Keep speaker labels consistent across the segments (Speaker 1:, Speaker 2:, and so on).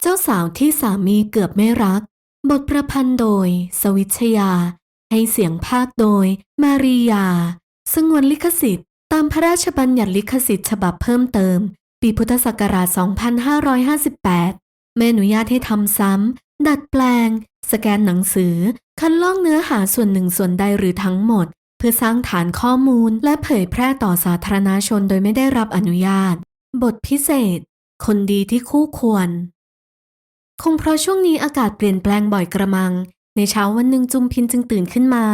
Speaker 1: เจ้าสาวที่สามีเกือบไม่รัก บทประพันธ์โดย สวิชยา ให้เสียงภาคโดย มาริยา สงวนลิขสิทธิ์ ตามพระราชบัญญัติลิขสิทธิ์ฉบับเพิ่มเติม ปีพุทธศักราช 2558 ไม่อนุญาตให้ทำซ้ำ ดัดแปลง สแกนหนังสือ คัดลอกเนื้อหาส่วนหนึ่งส่วนใดหรือทั้งหมด เพื่อสร้างฐานข้อมูลและเผยแพร่ต่อสาธารณชนโดยไม่ได้รับอนุญาต บทพิเศษ คนดีที่คู่ควร คงเพราะช่วงนี้อากาศเปลี่ยนแปลงบ่อยกระมัง ในเช้าวันหนึ่งจุมพินจึงตื่นขึ้นมา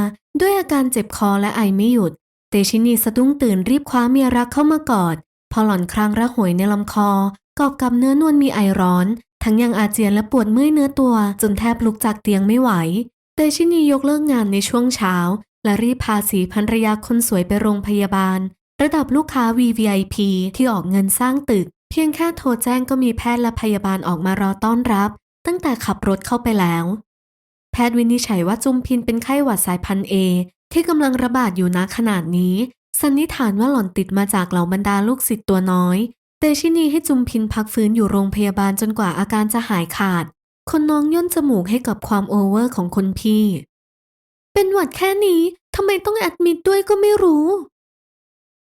Speaker 1: ด้วยอาการเจ็บคอและไอไม่หยุด เตชินีสะดุ้งตื่นรีบคว้าเมียรักเข้ามากอด พอหล่อนครางระหวยในลำคอ กอบกับเนื้อนวลมีไอร้อน ทั้งยังอาเจียนและปวดเมื่อยเนื้อตัว จนแทบลุกจากเตียงไม่ไหว เตชินียกเลิกงานในช่วงเช้า และรีบพาสีภรรยาคนสวยไปโรงพยาบาล ระดับลูกค้า VVIP ที่ออกเงินสร้างตึก เพียงแค่โทรแจ้งก็มีแพทย์และพยาบาลออกมารอต้อนรับ ตั้งแต่ขับรถเข้าไปแล้ว แพทย์วินิจฉัยว่าจุมพินเป็นไข้หวัดสายพันธุ์เอที่กำลังระบาดอยู่ณขนาดนี้ สันนิษฐานว่าหล่อนติดมาจากเหล่าบรรดาลูกศิษย์ตัวน้อยเตชินีให้จุมพินพักฟื้นอยู่โรงพยาบาลจนกว่าอาการจะหายขาด คนน้องย่นจมูกให้กับความโอเวอร์ของคนพี่ เป็นหวัดแค่นี้ทำไมต้องแอดมิดด้วยก็ไม่รู้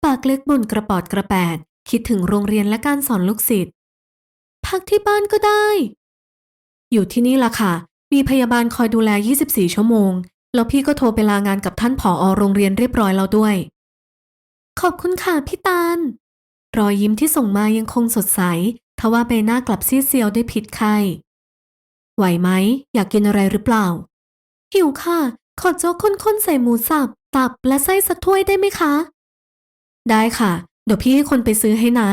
Speaker 1: ปากเล็กบ่นกระปอดกระแปด คิดถึงโรงเรียนและการสอนลูกศิษย์พักที่บ้านก็ได้ อยู่ที่นี่ล่ะค่ะ มีพยาบาลคอยดูแล 24 ชั่วโมง แล้วพี่ก็โทรไปลางานกับท่านผอ โรงเรียนเรียบร้อยแล้วด้วย ขอบคุณค่ะพี่ตาล รอยยิ้มที่ส่งมายังคงสดใส ทว่าใบหน้ากลับซีดเซียวด้วยพิษไข้ ไหวไหม อยากกินอะไรหรือเปล่า หิวค่ะ ขอโจ๊กข้นๆใส่หมูสับ ตับและไส้สักถ้วยได้ไหมคะ ได้ค่ะ เดี๋ยวพี่ให้คนไปซื้อให้นะ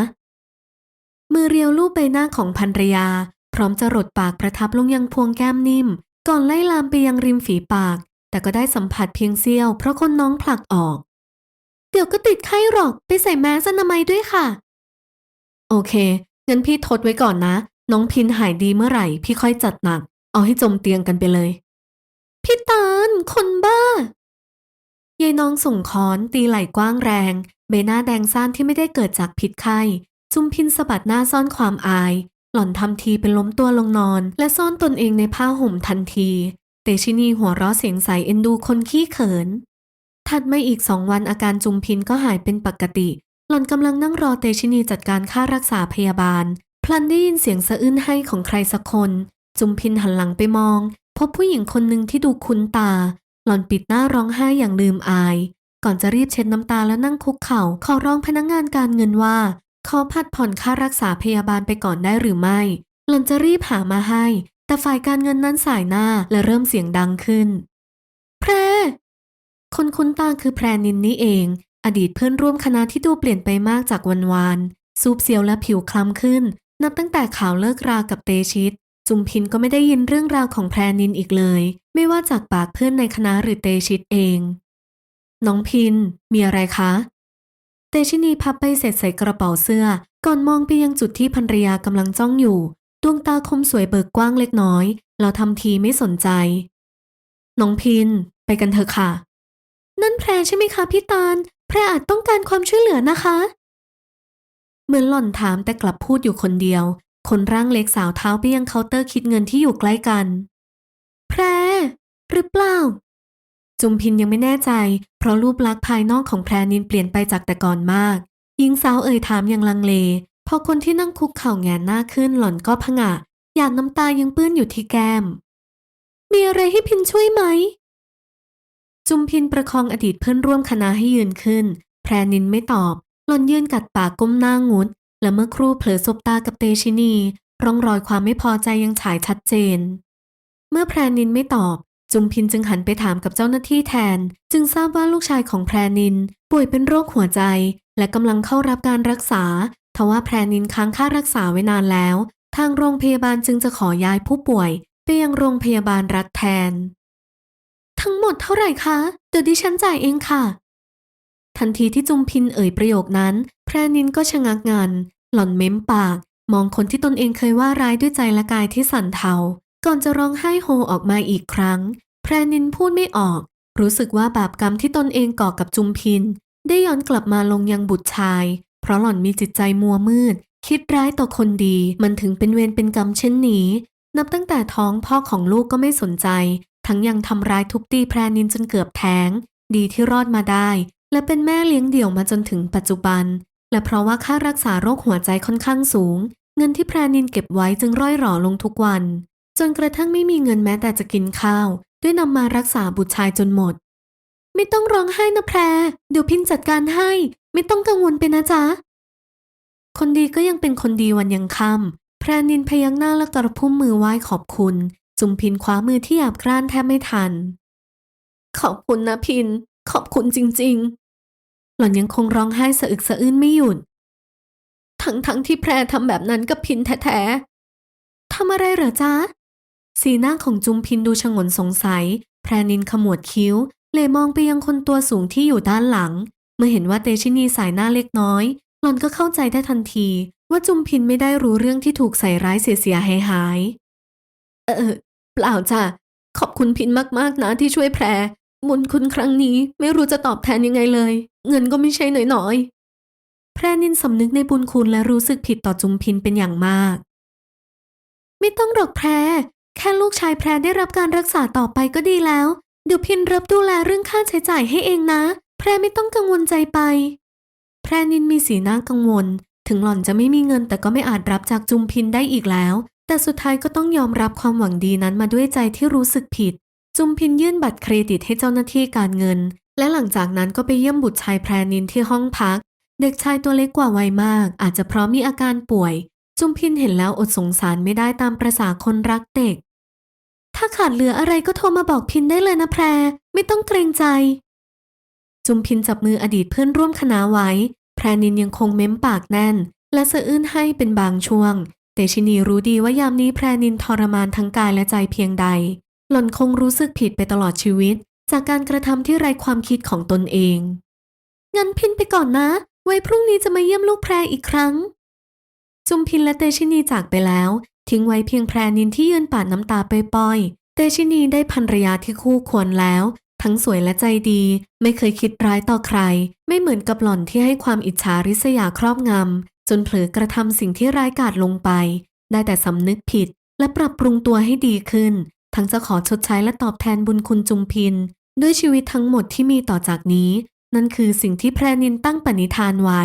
Speaker 1: มือเรียวลูบใบหน้าของภรรยา พร้อมจะรดปากประทับลงยังพวงแก้มนิ่ม ก่อนไล่ลามไปยังริมฝีปาก แต่ก็ได้สัมผัสเพียงเสี้ยว เพราะคนน้องผลักออก เดี๋ยวก็ติดไข้หรอกไปใส่แมสอนามัยด้วยค่ะ โอเคงั้นพี่ทดไว้ก่อนนะ น้องพินหายดีเมื่อไหร่ พี่ค่อยจัดหนัก เอาให้จมเตียงกันไปเลย พี่ตาลคนบ้า ยายน้องส่งค้อนตีไหล่กว้างแรง ใบหน้าแดงซ่านที่ไม่ได้เกิดจากพิษไข้ จุมพินสะบัดหน้าซ่อนความอาย หล่อนทำทีเป็นล้มตัวลงนอน และซ่อนตนเองในผ้าห่มทันที เตชินีหัวเราะเสียงใสเอ็นดูคนขี้เขิน ถัดมาอีกสองวันอาการจุมพินก็หายเป็นปกติ หล่อนกำลังนั่งรอเตชินีจัดการค่ารักษาพยาบาล พลันได้ยินเสียงสะอื้นให้ของใครสักคน จุมพินหันหลังไปมอง พบผู้หญิงคนหนึ่งที่ดูคุ้นตา หล่อนปิดหน้าร้องไห้อย่างลืมอาย ก่อนจะรีบเช็ดน้ำตาแล้วนั่งคุกเข่าขอร้องพนักงานการเงินว่า ขอพัดผ่อนค่ารักษาพยาบาลไปก่อนได้หรือไม่ หล่อนจะรีบหามาให้ แต่ฝ่ายการเงินนั้นสายหน้าและเริ่มเสียงดังขึ้น แพร คนคุ้นตาคือแพรนินนี่เอง อดีตเพื่อนร่วมคณะที่ดูเปลี่ยนไปมากจากวันวานซูบเซียวและผิวคล้ำขึ้น นับตั้งแต่ข่าวเลิกรากับเตชิต จุมพินก็ไม่ได้ยินเรื่องราวของแพรนินอีกเลย ไม่ว่าจากปากเพื่อนในคณะหรือเตชิตเอง น้องพิน มีอะไรคะ เตชินีพับใบเสร็จใส่กระเป๋าเสื้อ ก่อนมองไปยังจุดที่ภรรยากำลังจ้องอยู่ ดวงตาคมสวยเบิกกว้างเล็กน้อย เราทำทีไม่สนใจ น้องพิน ไปกันเถอะค่ะ นั่นแพรใช่ไหมคะพี่ตาล แพรอาจต้องการความช่วยเหลือนะคะ เหมือนหล่อนถามแต่กลับพูดอยู่คนเดียว คนร่างเล็กสาวเท้าไปยังเคาน์เตอร์คิดเงินที่อยู่ใกล้กัน แพรหรือเปล่า จุมพินยังไม่แน่ใจ เพราะรูปลักษณ์ภายนอกของแพรนินเปลี่ยนไปจากแต่ก่อนมาก หญิงสาวเอ่ยถามอย่างลังเล พอคนที่นั่งคุกเข่าแงนหน้าขึ้นหล่อนก็ผงะหยาดน้ำตายังเปื้อนอยู่ที่แก้ม มีอะไรให้พินช่วยไหม จุมพินประคองอดีตเพื่อนร่วมคณะให้ยืนขึ้น แพรนินไม่ตอบ หล่อนยืนกัดปากก้มหน้างุด และเมื่อครู่เผลอสบตากับเตชินี ร่องรอยความไม่พอใจยังฉายชัดเจน เมื่อแพรนินไม่ตอบ จุมพินจึงหันไปถามกับเจ้าหน้าที่แทน จึงทราบว่าลูกชายของแพรนิน ป่วยเป็นโรคหัวใจ และกำลังเข้ารับการรักษาทว่าแพรนินค้างค่ารักษาไว้นานแล้ว ทางโรงพยาบาลจึงจะขอย้ายผู้ป่วย ไปยังโรงพยาบาลรัฐแทน ทั้งหมดเท่าไหร่คะเดี๋ยวดิฉันจ่ายเองค่ะทันทีที่จุมพินเอ่ยประโยคนั้น แพรนินก็ชะงักงัน หล่อนเม้มปาก มองคนที่ตนเองเคยว่าร้ายด้วยใจและกายที่สั่นเทา ก่อนจะร้องไห้โฮออกมาอีกครั้ง แพรนินพูดไม่ออก รู้สึกว่าบาปกรรมที่ตนเองก่อกับจุมพิน ได้ย้อนกลับมาลงยังบุตรชาย เพราะหล่อนมีจิตใจมัวมืด คิดร้ายต่อคนดี มันถึงเป็นเวรเป็นกรรมเช่นนี้ นับตั้งแต่ท้องพ่อของลูกก็ไม่สนใจ ทั้งยังทำร้ายทุบตีแพรนินจนเกือบแท้ง ดีที่รอดมาได้ และเป็นแม่เลี้ยงเดี่ยวมาจนถึงปัจจุบัน และเพราะว่าค่ารักษาโรคหัวใจค่อนข้างสูง เงินที่แพรนินเก็บไว้จึงร่อยหรอลงทุกวัน จนกระทั่งไม่มีเงินแม้แต่จะกินข้าว ด้วยนำมารักษาบุตรชายจนหมด ไม่ต้องร้องไห้นะแพร เดี๋ยวพินจัดการให้ ไม่ต้องกังวลไปนะจ๊ะ คนดีก็ยังเป็นคนดีวันยังค่ำแพรนินพยักหน้าและกระพุ่มมือไหว้ขอบคุณ จุมพินคว้ามือที่หยาบกร้านแทบไม่ทัน ขอบคุณนะพิน ขอบคุณจริง หล่อนยังคงร้องไห้สะอึกสะอื้นไม่หยุด ทั้งทั้งที่แพรทำแบบนั้นกับพินแท้ๆทำอะไรเหรอจ๊ะ สีหน้าของจุมพินดูชงนสงสัย แพรนินขมวดคิ้ว เลยมองไปยังคนตัวสูงที่อยู่ด้านหลัง เมื่อเห็นว่าเตชินีสายหน้าเล็กน้อย หล่อนก็เข้าใจได้ทันที ว่าจุมพินไม่ได้รู้เรื่องที่ถูกใส่ร้ายเสียเสียหายหายเออเปล่าจ้ะขอบคุณพินมากๆนะที่ช่วยแพรบุญคุณครั้งนี้ไม่รู้จะตอบแทนยังไงเลย เงินก็ไม่ใช่น้อยๆ แพรนินสำนึกในบุญคุณและรู้สึกผิดต่อจุมพินเป็นอย่างมาก ไม่ต้องหรอกแพร แค่ลูกชายแพรได้รับการรักษาต่อไปก็ดีแล้ว เดี๋ยวพินรับดูแลเรื่องค่าใช้จ่ายให้เองนะ แพรไม่ต้องกังวลใจไป แพรนินมีสีหน้ากังวล ถึงหล่อนจะไม่มีเงินแต่ก็ไม่อาจรับจากจุมพินได้อีกแล้ว แต่สุดท้ายก็ต้องยอมรับความหวังดีนั้นมาด้วยใจที่รู้สึกผิดจุมพินยื่นบัตรเครดิตให้เจ้าหน้าที่การเงิน และหลังจากนั้นก็ไปเยี่ยมบุตรชายแพรนินที่ห้องพัก เด็กชายตัวเล็กกว่าวัยมาก อาจจะเพราะมีอาการป่วย จุมพินเห็นแล้วอดสงสารไม่ได้ตามประษาคนรักเด็ก ถ้าขาดเหลืออะไรก็โทรมาบอกพินได้เลยนะแพร ไม่ต้องเกรงใจ จุมพินจับมืออดีตเพื่อนร่วมคณะไว้ แพรนินยังคงเม้มปากแน่น และสะอื้นให้เป็นบางช่วงเตชินีรู้ดีว่ายามนี้แพรนินทรมานทั้งกายและใจเพียงใด หล่อนคงรู้สึกผิดไปตลอดชีวิต จากการกระทำที่ไร้ความคิดของตนเอง งั้นพินไปก่อนนะ ไว้พรุ่งนี้จะมาเยี่ยมลูกแพรอีกครั้ง จุมพินและเตชินีจากไปแล้ว ทิ้งไว้เพียงแพรนินที่ยืนปาดน้ำตาไปปอยเตชินีได้ภรรยาที่คู่ควรแล้ว ทั้งสวยและใจดี ไม่เคยคิดร้ายต่อใคร ไม่เหมือนกับหล่อนที่ให้ความอิจฉาริษยาครอบงำจนเผลอกระทำสิ่งที่ร้ายกาจลงไป ได้แต่สำนึกผิดและปรับปรุงตัวให้ดีขึ้น ทั้งจะขอชดใช้และตอบแทนบุญคุณจุมพิน ด้วยชีวิตทั้งหมดที่มีต่อจากนี้ นั่นคือสิ่งที่แพรนินตั้งปณิธานไว้